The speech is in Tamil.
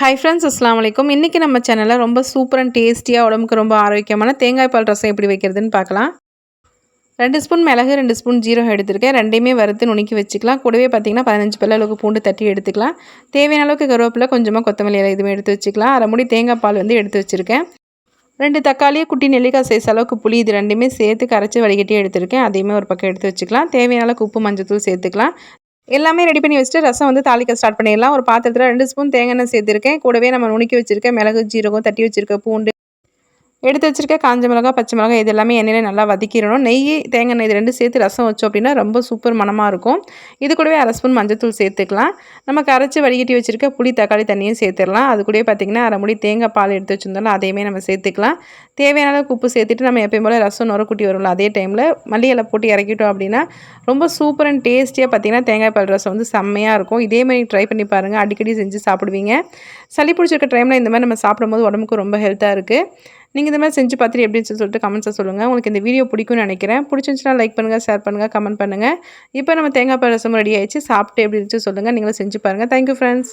ஹை ஃப்ரெண்ட்ஸ் அஸ்லாம் வலைக்கும் இன்றைக்கி நம்ம சேனலில் ரொம்ப சூப்பர் அண்ட் டேஸ்டியாக உடம்புக்கு ரொம்ப ஆரோக்கியமான தேங்காய் பால் ரசம் எப்படி வைக்கிறதுன்னு பார்க்கலாம். ரெண்டு ஸ்பூன் மிளகு ரெண்டு ஸ்பூன் ஜீரகம் எடுத்துருக்கேன். ரெண்டையுமே வறுத்து நுணுக்கி வச்சுக்கலாம். கூடவே பார்த்திங்கன்னா பதினஞ்சு பல்ல அளவுக்கு பூண்டு தட்டி எடுத்துக்கலாம். தேவையான அளவுக்கு கருவேப்பிலை கொஞ்சமாக கொத்தமல்லி இலை இதுவுமே எடுத்து வச்சுக்கலாம். அரை மூடி தேங்காய் பால் வந்து எடுத்து வச்சுருக்கேன். ரெண்டு தக்காளியை குட்டி நெல்லிக்காய் சைஸ் அளவுக்கு புளி இது ரெண்டுமே சேர்த்து கரைச்சி வடிகட்டி எடுத்துருக்கேன். அதையுமே ஒரு பக்கம் எடுத்து வச்சுக்கலாம். தேவையான அளவுக்கு உப்பு மஞ்சத்தூள் சேர்த்துக்கலாம். எல்லாமே ரெடி பண்ணி வச்சுட்டு ரசம் வந்து தாளிக்க ஸ்டார்ட் பண்ணிடலாம். ஒரு பாத்திரத்தில் ரெண்டு ஸ்பூன் தேங்காய் எண்ணெய் சேர்த்துருக்கேன். கூடவே நம்ம நுணுக்கி வச்சுருக்கேன் மிளகு ஜீரகம் தட்டி வச்சுருக்க பூண்டு எடுத்து வச்சுருக்க காஞ்ச மிளகா பச்சை மிளகா இது எல்லாமே எண்ணெயில் நல்லா வதக்கிடணும். நெய் தேங்காய் எண்ணெய் இது ரெண்டு சேர்த்து ரசம் வச்சோம் அப்படின்னா ரொம்ப சூப்பர் மனமாக இருக்கும். இது கூடவே அரை ஸ்பூன் மஞ்சத்தூள் சேர்த்துக்கலாம். நம்ம கரைச்சி வடிகட்டி வச்சுருக்க புளி தக்காளி தண்ணியும் சேர்த்துடலாம். அது கூடவே பார்த்திங்கன்னா அரை முடி தேங்காய் பால் எடுத்து வச்சுருந்தாலும் அதையுமே நம்ம சேர்த்துக்கலாம். தேவையான அளவுக்கு உப்பு சேர்த்துட்டு நம்ம எப்பயும் போல் ரசம் நுரக்குட்டி வரும்ல அதே டைமில் மல்லி போட்டு இறக்கிட்டோம் அப்படின்னா ரொம்ப சூப்பர் அண்ட் டேஸ்டியாக பார்த்திங்கன்னா தேங்காய் பால் ரசம் வந்து செம்மையாக இருக்கும். இதே மாதிரி ட்ரை பண்ணி பாருங்கள் அடிக்கடி செஞ்சு சாப்பிடுவீங்க. சளி பிடிச்சிருக்க டைமில் இந்த மாதிரி நம்ம சாப்பிடும்போது உடம்புக்கு ரொம்ப ஹெல்த்தாக இருக்குது நீங்கள் இந்த மாதிரி செஞ்சு பார்த்துட்டு எப்படின்னு சொல்லிட்டு கமெண்ட்ஸை சொல்லுங்கள் உங்களுக்கு இந்த வீடியோ பிடிக்கும்னு நினைக்கிறேன். பிடிச்சிருந்துச்சுன்னா லைக் பண்ணுங்கள் ஷேர் பண்ணுங்கள் கமெண்ட் பண்ணுங்கள் இப்போ நம்ம தேங்காய் பால் ரசம் ரெடி ஆயிடுச்சு. சாப்பிட்டு எப்படி இருந்துச்சு சொல்லுங்கள் நீங்களும் செஞ்சு பாருங்கள் தேங்க்யூ ஃப்ரெண்ட்ஸ்